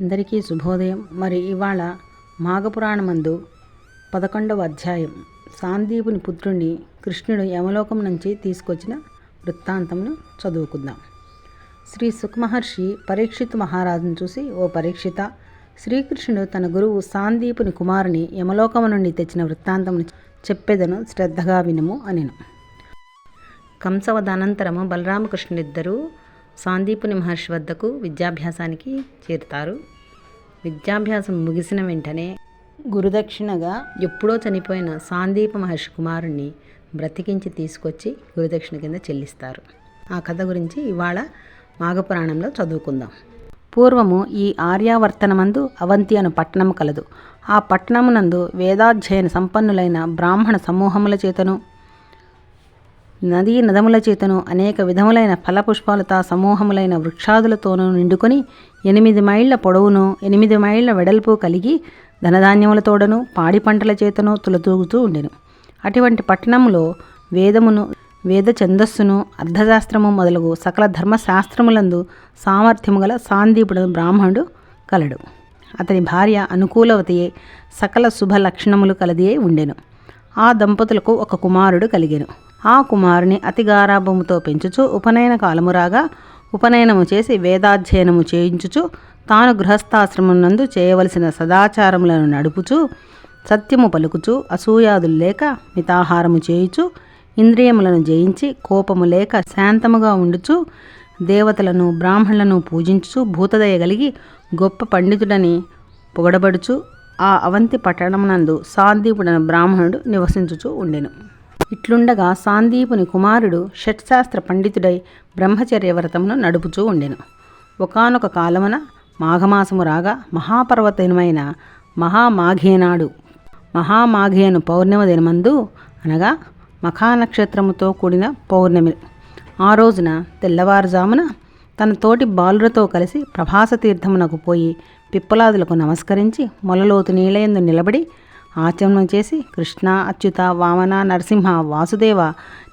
అందరికీ శుభోదయం. మరి ఇవాళ మాఘపురాణమందు పదకొండవ అధ్యాయం. సాందీపుని పుత్రుణ్ణి కృష్ణుడు యమలోకం నుంచి తీసుకొచ్చిన వృత్తాంతంను చదువుకుందాం. శ్రీ సుఖమహర్షి పరీక్షిత్ మహారాజును చూసి ఓ పరీక్షిత శ్రీకృష్ణుడు తన గురువు సాందీపుని కుమారుని యమలోకము నుండి తెచ్చిన వృత్తాంతమును చెప్పేదను శ్రద్ధగా వినుము అనెను. కంసవదనంతరము బలరామకృష్ణులిద్దరూ సాందీపుని మహర్షి వద్దకు విద్యాభ్యాసానికి చేరుతారు. విద్యాభ్యాసం ముగిసిన వెంటనే గురుదక్షిణగా ఎప్పుడో చనిపోయిన సాందీప మహర్షి కుమారుణ్ణి బ్రతికించి తీసుకొచ్చి గురుదక్షిణ కింద చెల్లిస్తారు. ఆ కథ గురించి ఇవాళ మాఘపురాణంలో చదువుకుందాం. పూర్వము ఈ ఆర్యావర్తనమందు అవంతి అను పట్టణము కలదు. ఆ పట్టణమునందు వేదాధ్యయన సంపన్నులైన బ్రాహ్మణ సమూహముల చేతను నదీ నదముల చేతను అనేక విధములైన ఫలపుష్పాలతో సమూహములైన వృక్షాదులతోనూ నిండుకొని ఎనిమిది మైళ్ళ పొడవును ఎనిమిది మైళ్ళ వెడల్పు కలిగి ధనధాన్యములతోడను పాడి పంటల చేతను తులతూగుతూ ఉండెను. అటువంటి పట్టణములో వేదమును వేద ఛందస్సును అర్థశాస్త్రము మొదలగు సకల ధర్మశాస్త్రములందు సామర్థ్యము గల సాందీపుడు బ్రాహ్మణుడు కలడు. అతని భార్య అనుకూలవతియే సకల శుభ లక్షణములు కలదియే ఉండెను. ఆ దంపతులకు ఒక కుమారుడు కలిగెను. ఆ కుమారుని అతి గారాభముతో పెంచుచు ఉపనయన కాలము రాగా ఉపనయనము చేసి వేదాధ్యయనము చేయించుచు తాను గృహస్థాశ్రమం చేయవలసిన సదాచారములను నడుపుచు సత్యము పలుకుచు అసూయాదులు లేక మితాహారము చేయుచు ఇంద్రియములను జయించి కోపము లేక శాంతముగా ఉండుచు దేవతలను బ్రాహ్మణులను పూజించుచు భూతదయ కలిగి గొప్ప పండితుడని పొగడబడుచు ఆ అవంతి పట్టణమునందు సాందీపుడైన బ్రాహ్మణుడు నివసించుచు ఉండెను. ఇట్లుండగా సాందీపుని కుమారుడు షట్శాస్త్ర పండితుడై బ్రహ్మచర్య వ్రతమును నడుపుచూ ఉండెను. ఒకనొక కాలమున మాఘమాసము రాగా మహాపర్వతమైన మహామాఘేనాడు మహామాఘేను పౌర్ణమి దినమందు అనగా మఖానక్షత్రముతో కూడిన పౌర్ణమి. ఆ రోజున తెల్లవారుజామున తన తోటి బాలులతో కలిసి ప్రభాస తీర్థమునకు పోయి పిప్పలాదులకు నమస్కరించి మొలలోతు నీలయందు నిలబడి ఆచమనం చేసి కృష్ణ అచ్యుత వామన నరసింహ వాసుదేవ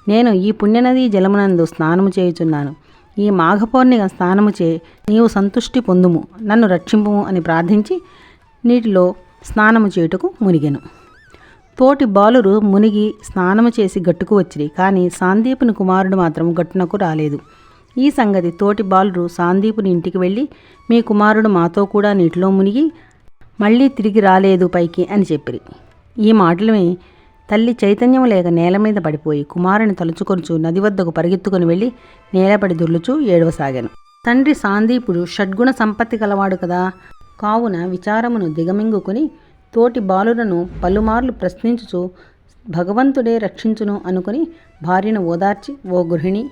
నేను ఈ పుణ్యనది జలమునందు స్నానము చేయుచున్నాను. ఈ మాఘపౌర్ణిక స్నానము చే నీవు సంతుష్టి పొందుము నన్ను రక్షింపుము అని ప్రార్థించి నీటిలో స్నానము చేయుటకు మునిగెను. తోటి బాలురు మునిగి స్నానము చేసి గట్టుకు వచ్చిరి కానీ సాందీపుని కుమారుడు మాత్రం గట్టునకు రాలేదు. ఈ సంగతి తోటి బాలురు సాందీపుని ఇంటికి వెళ్ళి మీ కుమారుడు మాతో కూడా నీటిలో మునిగి మళ్ళీ తిరిగి రాలేదు పైకి అని చెప్పిరి. ఈ మాటలు తల్లి చైతన్యం లేక నేల మీద పడిపోయి కుమారుని తలుచుకొనుచు నది వద్దకు పరిగెత్తుకుని వెళ్ళి నేలపడి దుర్లుచూ ఏడవసాగాను. తండ్రి సాందీపుడు షడ్గుణ సంపత్తి కలవాడు కదా. కావున విచారమును దిగమింగుకుని తోటి బాలులను పలుమార్లు ప్రశ్నించుచు భగవంతుడే రక్షించును అనుకుని భార్యను ఓదార్చి ఓ గృహిణి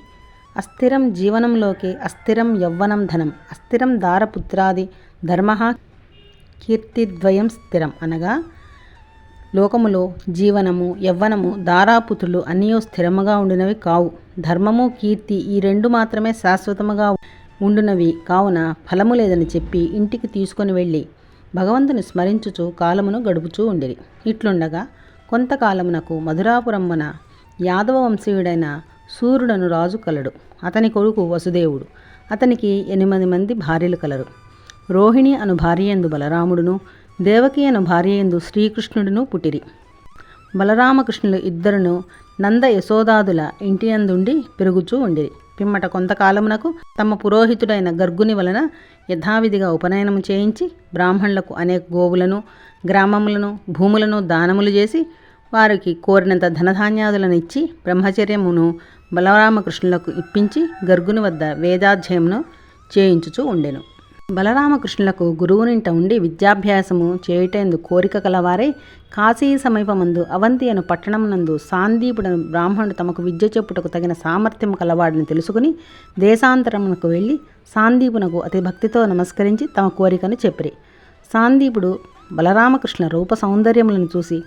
అస్థిరం జీవనంలోకి అస్థిరం యవ్వనం ధనం అస్థిరం దారపుత్రాది ధర్మ కీర్తిద్వయం స్థిరం అనగా లోకములో జీవనము యవ్వనము దారాపుత్రులు అన్నీ స్థిరముగా ఉండినవి కావు. ధర్మము కీర్తి ఈ రెండు మాత్రమే శాశ్వతముగా ఉండునవి. కావున ఫలము లేదని చెప్పి ఇంటికి తీసుకొని వెళ్ళి భగవంతుని స్మరించుచు కాలమును గడుపుచూ ఉండిరి. ఇట్లుండగా కొంతకాలమునకు మధురాపురమ్మన యాదవ వంశీయుడైన సూర్యుడను రాజు కలడు. అతని కొడుకు వసుదేవుడు. అతనికి ఎనిమిది మంది భార్యలు కలరు. రోహిణి అను భార్యందు బలరాముడును దేవకి అను భార్యందు శ్రీకృష్ణుడును పుట్టిరి బలరామకృష్ణులు ఇద్దరును నంద యశోదాదుల ఇంటి అందుండి పెరుగుచూ ఉండిరి. పిమ్మట కొంతకాలమునకు తమ పురోహితుడైన గర్గుని వలన యథావిధిగా ఉపనయనము చేయించి బ్రాహ్మణులకు అనేక గోవులను గ్రామములను భూములను దానములు చేసి వారికి కోరినంత ధనధాన్యాదులను ఇచ్చి బ్రహ్మచర్యమును బలరామకృష్ణులకు ఇప్పించి గర్గుని వద్ద వేదాధ్యయమును చేయించుచూ ఉండెను. బలరామకృష్ణులకు గురువునింట ఉండి విద్యాభ్యాసము చేయుటందు కోరిక కలవారై కాశీ సమీపమందు అవంతి అను పట్టణమునందు సాందీపుడు బ్రాహ్మణుడు తమకు విద్య చెప్పుటకు తగిన సామర్థ్యం కలవాడని తెలుసుకుని దేశాంతరమునకు వెళ్ళి సాందీపునకు అతి భక్తితో నమస్కరించి తమ కోరికను చెప్పిరి. సాందీపుడు బలరామకృష్ణ రూప సౌందర్యములను చూసి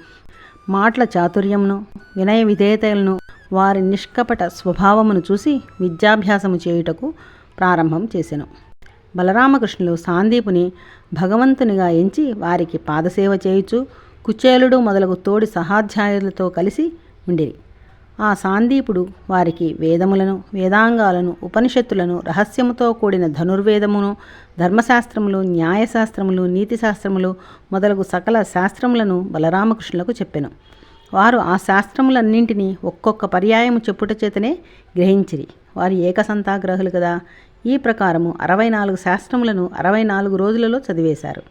మాటల చాతుర్యమును వినయ విధేయతలను వారి నిష్కపట స్వభావమును చూసి విద్యాభ్యాసము చేయుటకు ప్రారంభం చేశాను బలరామకృష్ణులు సాందీపుని భగవంతునిగా ఎంచి వారికి పాదసేవ చేయుచు కుచేలుడు మొదలగు తోడి సహాధ్యాయులతో కలిసి ఉండిరి. ఆ సాందీపుడు వారికి వేదములను వేదాంగాలను ఉపనిషత్తులను రహస్యముతో కూడిన ధనుర్వేదమును ధర్మశాస్త్రములు న్యాయశాస్త్రములు నీతిశాస్త్రములు మొదలగు సకల శాస్త్రములను బలరామకృష్ణులకు చెప్పెను. వారు ఆ శాస్త్రములన్నింటినీ ఒక్కొక్క పర్యాయము చెప్పుట చేతనే గ్రహించిరి. వారు ఏకసంతాగ్రహులు కదా ఈ ప్రకారము అరవై నాలుగు శాస్త్రములను అరవై నాలుగు రోజులలో చదివేశారు.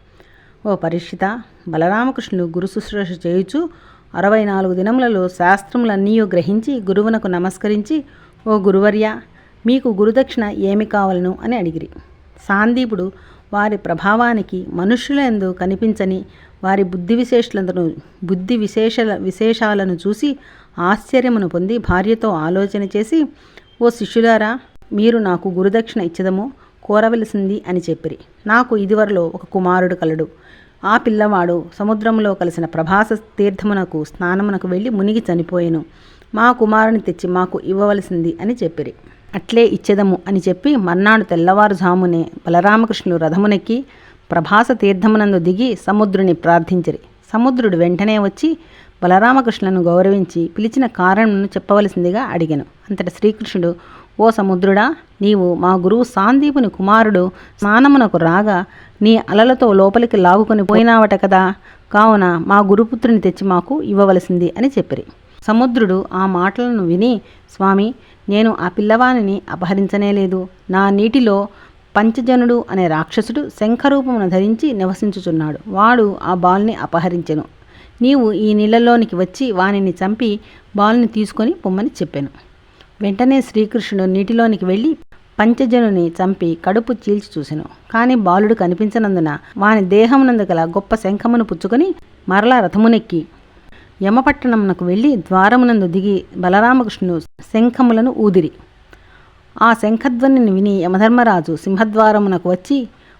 ఓ పరీక్షిత బలరామకృష్ణులు గురు శుశ్రూష చేయుచు అరవై నాలుగు దినములలో శాస్త్రములన్నీ గ్రహించి గురువునకు నమస్కరించి ఓ గురువర్య మీకు గురుదక్షిణ ఏమి కావలను? అని అడిగిరి. సాందీపుడు వారి ప్రభావానికి మనుష్యులందు కనిపించని వారి బుద్ధి విశేషలను బుద్ధి విశేష విశేషాలను చూసి ఆశ్చర్యమును పొంది భార్యతో ఆలోచన చేసి ఓ శిష్యులారా మీరు నాకు గురుదక్షిణ ఇచ్చదమో కోరవలసింది అని చెప్పిరి. నాకు ఇదివరలో ఒక కుమారుడు కలడు. ఆ పిల్లవాడు సముద్రంలో కలిసిన ప్రభాస తీర్థమునకు స్నానమునకు వెళ్ళి మునిగి చనిపోయెను. మా కుమారుని తెచ్చి మాకు ఇవ్వవలసింది అని చెప్పిరి. అట్లే ఇచ్చేదము అని చెప్పి మర్నాడు తెల్లవారుజామునే బలరామకృష్ణులు రథమునెక్కి ప్రభాస తీర్థమునందు దిగి సముద్రుని ప్రార్థించిరి. సముద్రుడు వెంటనే వచ్చి బలరామకృష్ణులను గౌరవించి పిలిచిన కారణమును చెప్పవలసిందిగా అడిగాను. అంతట శ్రీకృష్ణుడు ఓ సముద్రుడా నీవు మా గురువు సాందీపుని కుమారుడు స్నానమునకు రాగా నీ అలలతో లోపలికి లాగుకొని పోయినావట కదా. కావున మా గురుపుత్రుని తెచ్చి మాకు ఇవ్వవలసింది అని చెప్పిరి. సముద్రుడు ఆ మాటలను విని స్వామి నేను ఆ పిల్లవానిని అపహరించనేలేదు నా నీటిలో పంచజనుడు అనే రాక్షసుడు శంఖరూపమును ధరించి నివసించుచున్నాడు. వాడు ఆ బాల్ని అపహరించెను. నీవు ఈ నీళ్ళలోనికి వచ్చి వానిని చంపి బాల్ని తీసుకొని పొమ్మని చెప్పాను. వెంటనే శ్రీకృష్ణుడు నీటిలోనికి వెళ్ళి పంచజనుని చంపి కడుపు చీల్చి చూసెను. కానీ బాలుడు కనిపించనందున వాని దేహమునందు గల గొప్ప శంఖమును పుచ్చుకొని మరలా రథమునెక్కి యమపట్టణమునకు వెళ్ళి ద్వారమునందు దిగి బలరామకృష్ణుడు శంఖములను ఊదిరి. ఆ శంఖధ్వనిని విని యమధర్మరాజు సింహద్వారమునకు వచ్చి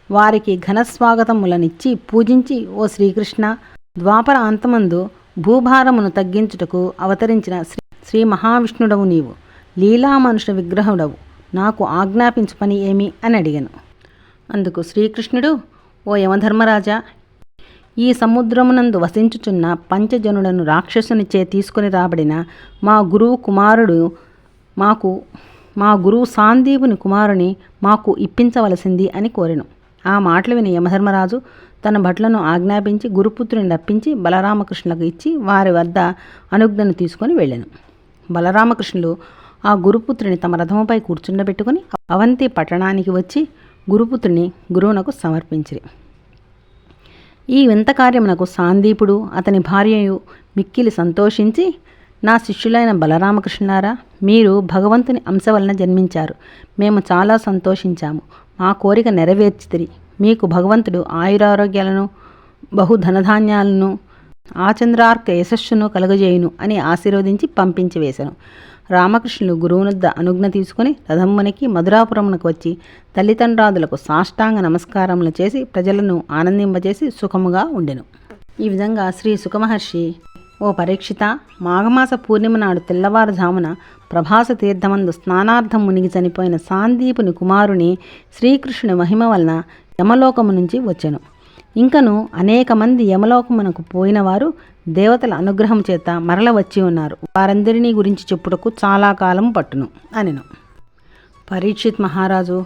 వారికి ఘనస్వాగతములనిచ్చి పూజించి ఓ శ్రీకృష్ణ ద్వాపర అంతమందు భూభారమును తగ్గించుటకు అవతరించిన శ్రీ శ్రీ మహావిష్ణుడవు నీవు. లీలా మనుషుల విగ్రహుడవు నాకు ఆజ్ఞాపించు పని ఏమి? అని అడిగాను. అందుకు శ్రీకృష్ణుడు ఓ యమధర్మరాజా ఈ సముద్రమునందు వసించుచున్న పంచజనులను రాక్షసునిచే తీసుకుని రాబడిన మా గురువు కుమారుడు మాకు మా గురువు సాందీపుని కుమారుని మాకు ఇప్పించవలసింది అని కోరెను. ఆ మాటలు విని యమధర్మరాజు తన భట్లను ఆజ్ఞాపించి గురుపుత్రుని రప్పించి బలరామకృష్ణులకు ఇచ్చి వారి వద్ద అనుజ్ఞను తీసుకొని వెళ్ళాను. బలరామకృష్ణులు ఆ గురుపుత్రుని తమ రథముపై కూర్చుండబెట్టుకుని అవంతి పట్టణానికి వచ్చి గురుపుత్రుని గురువునకు సమర్పించిరి. ఈ వింత కార్యమునకు సాందీపుడు అతని భార్యయు మిక్కిలి సంతోషించి నా శిష్యులైన బలరామకృష్ణారా మీరు భగవంతుని అంశ వలన జన్మించారు. మేము చాలా సంతోషించాము. మా కోరిక నెరవేర్చితిరి. మీకు భగవంతుడు ఆయురారోగ్యాలను బహుధనధాన్యాలను ఆచంద్రార్క యశస్సును కలుగజేయును అని ఆశీర్వదించి పంపించి వేశాను రామకృష్ణులు గురువునొద్ద అనుజ్ఞ తీసుకుని రథమ్మునికి మధురాపురమునకు వచ్చి తల్లిదండ్రాదులకు సాష్టాంగ నమస్కారములు చేసి ప్రజలను ఆనందింపజేసి సుఖముగా ఉండెను. ఈ విధంగా శ్రీ సుఖమహర్షి ఓ పరీక్షిత మాఘమాస పూర్ణిమ నాడు తెల్లవారుజామున ప్రభాస తీర్థమందు స్నానార్థం మునిగి చనిపోయిన సాందీపుని కుమారుని శ్రీకృష్ణుని మహిమ వలన యమలోకము నుంచి వచ్చెను. ఇంకను అనేక మంది యమలోకమునకు పోయినవారు దేవతల అనుగ్రహం చేత మరల వచ్చి ఉన్నారు. వారందరినీ గురించి చెప్పుటకు చాలా కాలం పట్టును అనిను. పరీక్షిత్ మహారాజు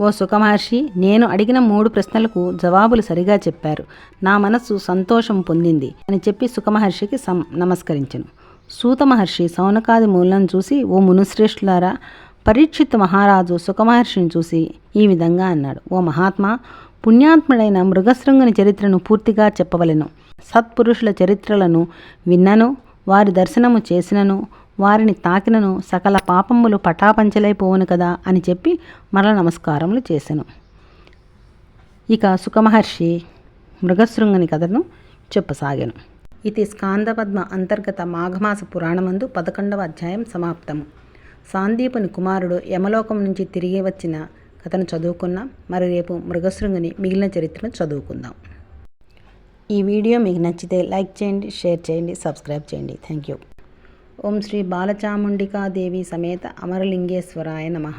ఓ సుఖమహర్షి నేను అడిగిన మూడు ప్రశ్నలకు జవాబులు సరిగా చెప్పారు. నా మనస్సు సంతోషం పొందింది అని చెప్పి సుఖమహర్షికి సం నమస్కరించను. సూత మహర్షి సౌనకాది మూలం చూసి ఓ మునుశ్రేష్ఠులారా పరీక్షిత్ మహారాజు సుఖమహర్షిని చూసి ఈ విధంగా అన్నాడు. ఓ మహాత్మా పుణ్యాత్ముడైన మృగశృంగుని చరిత్రను పూర్తిగా చెప్పవలెను. సత్పురుషుల చరిత్రలను విన్నను వారి దర్శనము చేసినను వారిని తాకినను సకల పాపములు పటాపంచలైపోవును కదా అని చెప్పి మరల నమస్కారములు చేసెను. ఇక సుఖమహర్షి మృగశృంగుని కథను చెప్పసాగాను. ఇది స్కాందపద్మ అంతర్గత మాఘమాస పురాణమందు పదకొండవ అధ్యాయం సమాప్తము. సాందీపుని కుమారుడు యమలోకం నుంచి తిరిగి వచ్చిన కథను చదువుకున్నాం. మరి రేపు మృగశృంగిని మిగిలిన చరిత్రను చదువుకుందాం. ఈ వీడియో మీకు నచ్చితే లైక్ చేయండి షేర్ చేయండి సబ్స్క్రైబ్ చేయండి. థ్యాంక్ యూ ఓం శ్రీ బాలచాముండికాదేవి సమేత అమరలింగేశ్వరాయ నమః.